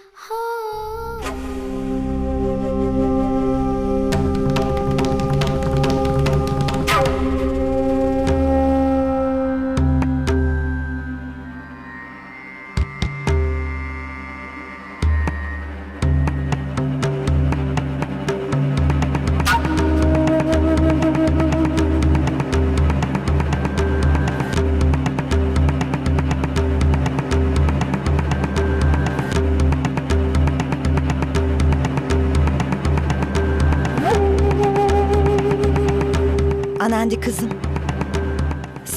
Anandi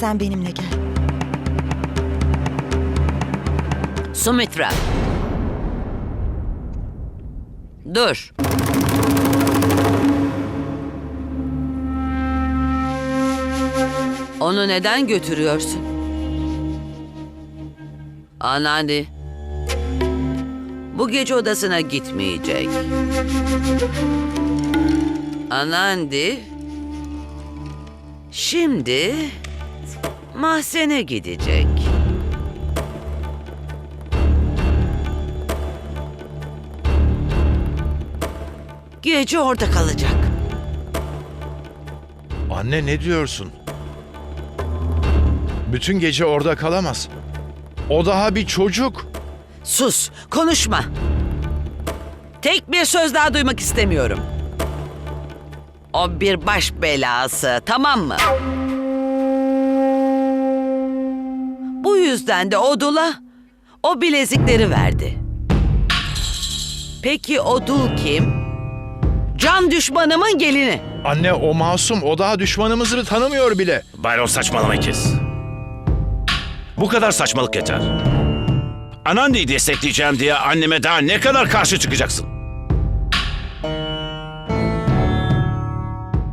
Sen benimle gel. Sumitra. Dur. Onu neden götürüyorsun? Anandi. Bu gece odasına gitmeyecek. Anandi. Şimdi mahzene gidecek. Gece orada kalacak. Anne ne diyorsun? Bütün gece orada kalamaz. O daha bir çocuk. Sus, konuşma. Tek bir söz daha duymak istemiyorum. O bir baş belası, tamam mı? Yüzden de Odul'a o bilezikleri verdi. Peki Odul kim? Can düşmanımın gelini. Anne o masum. O daha düşmanımızı tanımıyor bile. Bayron saçmalamayı kes. Bu kadar saçmalık yeter. Anandi'yi destekleyeceğim diye anneme daha ne kadar karşı çıkacaksın?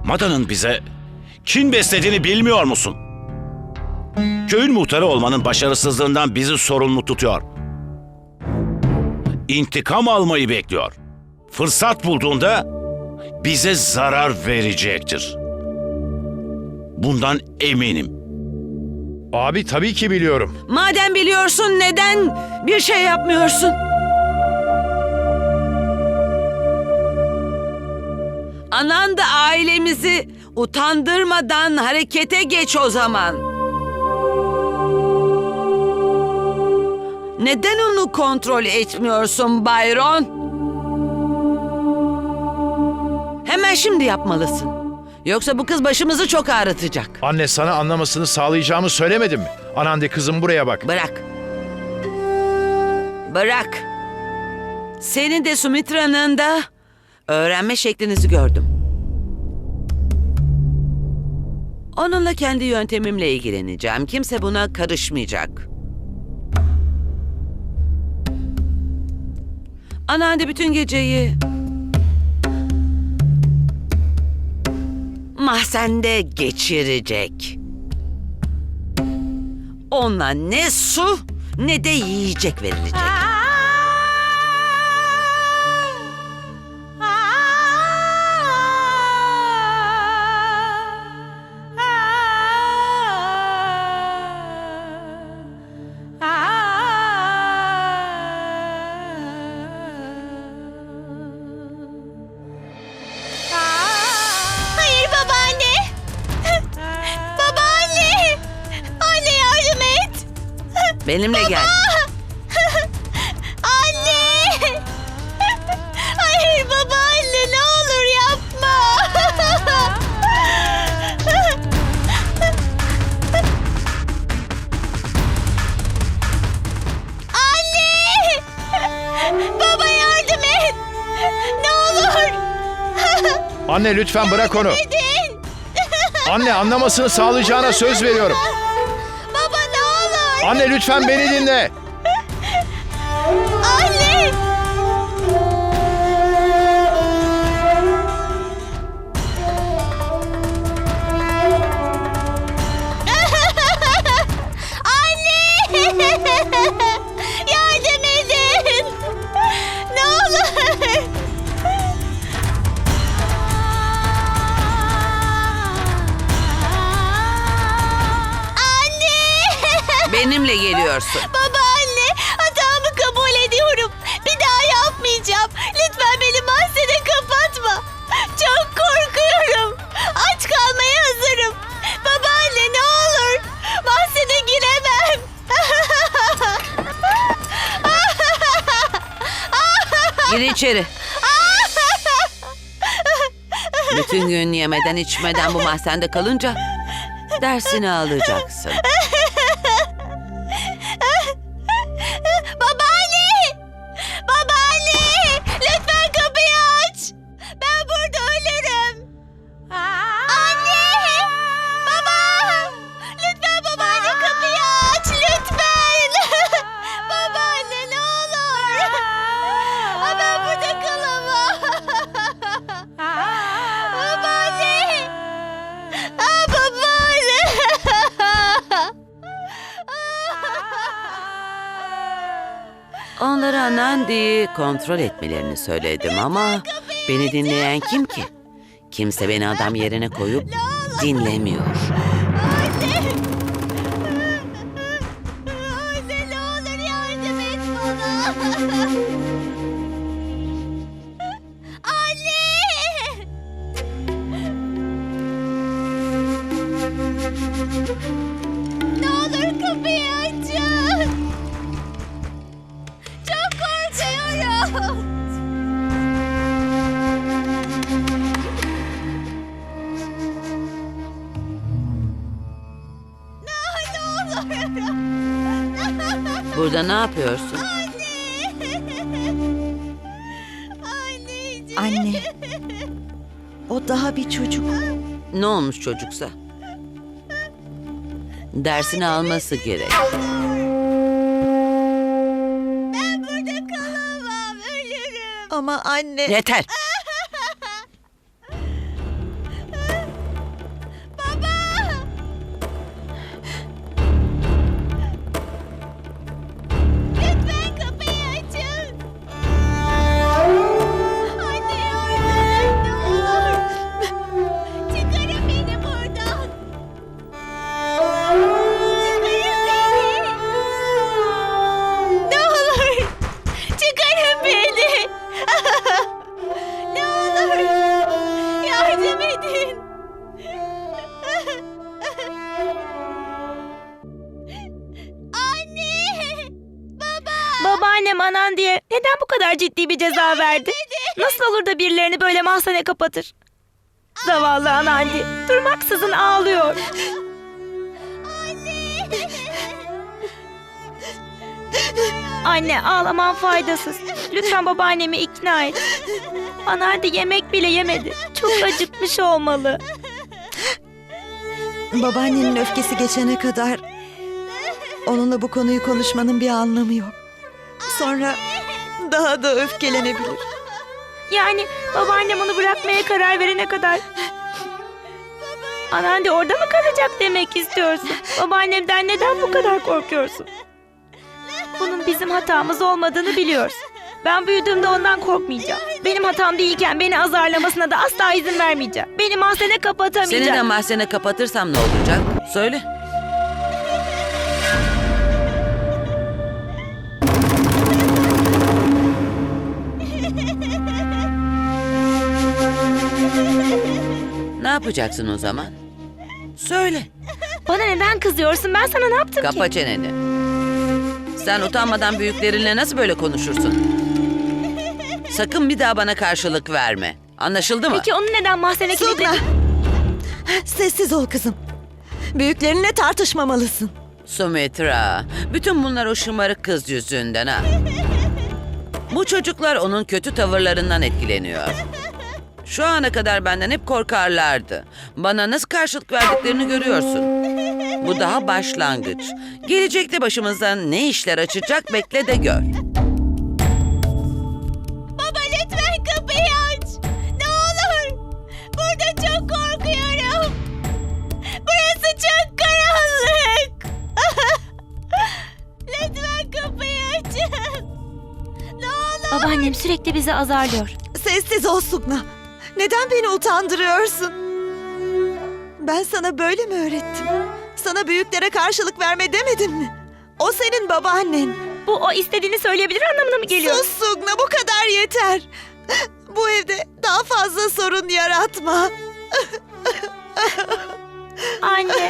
Mada'nın bize kin beslediğini bilmiyor musun? Köyün muhtarı olmanın başarısızlığından bizi sorumlu tutuyor. İntikam almayı bekliyor. Fırsat bulduğunda bize zarar verecektir. Bundan eminim. Abi tabii ki biliyorum. Madem biliyorsun neden bir şey yapmıyorsun? Anan da ailemizi utandırmadan harekete geç o zaman. Neden onu kontrol etmiyorsun Bayron? Hemen şimdi yapmalısın. Yoksa bu kız başımızı çok ağrıtacak. Anne sana anlamasını sağlayacağımı söylemedim mi? Anandi kızım buraya bak. Bırak. Bırak. Senin de Sumitra'nın da öğrenme şeklinizi gördüm. Onunla kendi yöntemimle ilgileneceğim. Kimse buna karışmayacak. Anneanne bütün geceyi mahzende geçirecek. Ona ne su ne de yiyecek verilecek. Benimle gel. Anne. Hayır babaanne ne olur yapma. Anne. Baba yardım et. Ne olur. Anne lütfen bırak onu. Edin. Anne anlamasını sağlayacağına söz veriyorum. Anne lütfen beni dinle. Benimle geliyorsun. Babaanne hatamı kabul ediyorum. Bir daha yapmayacağım. Lütfen beni mahzene kapatma. Çok korkuyorum. Aç kalmaya hazırım. Babaanne ne olur. Mahzene giremem. Gir içeri. Bütün gün yemeden içmeden bu mahzende kalınca dersini alacaksın. Onlara Nandi'yi kontrol etmelerini söyledim ama beni dinleyen kim ki? Kimse beni adam yerine koyup dinlemiyor. Anne! Anne ne olur yardım et bana. Burada ne yapıyorsun? Anneciğim. Anne. O daha bir çocuk. Ne olmuş çocuksa? Dersini alması gerek. Ben burada kalamam. Ölürüm. Ama anne. Yeter. Babaannem anan diye neden bu kadar ciddi bir ceza verdi? Nasıl olur da birilerini böyle mahzene kapatır? Zavallı anandi durmaksızın ağlıyor. Anne ağlaman faydasız. Lütfen babaannemi ikna et. Anandi yemek bile yemedi. Çok acıkmış olmalı. Babaannenin öfkesi geçene kadar onunla bu konuyu konuşmanın bir anlamı yok. Sonra daha da öfkelenebilir. Yani babaannem onu bırakmaya karar verene kadar. Anneanne orada mı kalacak demek istiyorsun? Babaannemden neden bu kadar korkuyorsun? Bunun bizim hatamız olmadığını biliyoruz. Ben büyüdüğümde ondan korkmayacağım. Benim hatam değilken beni azarlamasına da asla izin vermeyeceğim. Beni mahzene kapatamayacak. Seni de mahzene kapatırsam ne olacak? Söyle. Yapacaksın o zaman? Söyle. Bana neden kızıyorsun? Ben sana ne yaptım Kapa ki? çeneni. Sen utanmadan büyüklerinle nasıl böyle konuşursun? Sakın bir daha bana karşılık verme. Anlaşıldı mı? Peki onu neden mahzene Sugna! kilitledin? Sessiz ol kızım. Büyüklerinle tartışmamalısın. Sumitra, bütün bunlar o şımarık kız yüzünden ha. Bu çocuklar onun kötü tavırlarından etkileniyor. Şu ana kadar benden hep korkarlardı. Bana nasıl karşılık verdiklerini görüyorsun. Bu daha başlangıç. Gelecekte başımıza ne işler açacak bekle de gör. Baba lütfen kapıyı aç. Ne olur. Burada çok korkuyorum. Burası çok karanlık. lütfen kapıyı açın. Ne olur. Babaannem sürekli bizi azarlıyor. Sessiz ol Sugna. Neden beni utandırıyorsun? Ben sana böyle mi öğrettim? Sana büyüklere karşılık verme demedim mi? O senin babaannen. Bu o istediğini söyleyebilir anlamına mı geliyor? Sus Sugna bu kadar yeter. Bu evde daha fazla sorun yaratma. Anne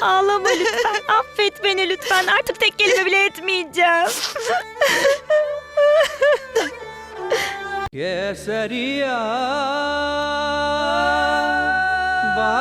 ağlama lütfen. Affet beni lütfen. Artık tek kelime bile etmeyeceğim. केसरिया बा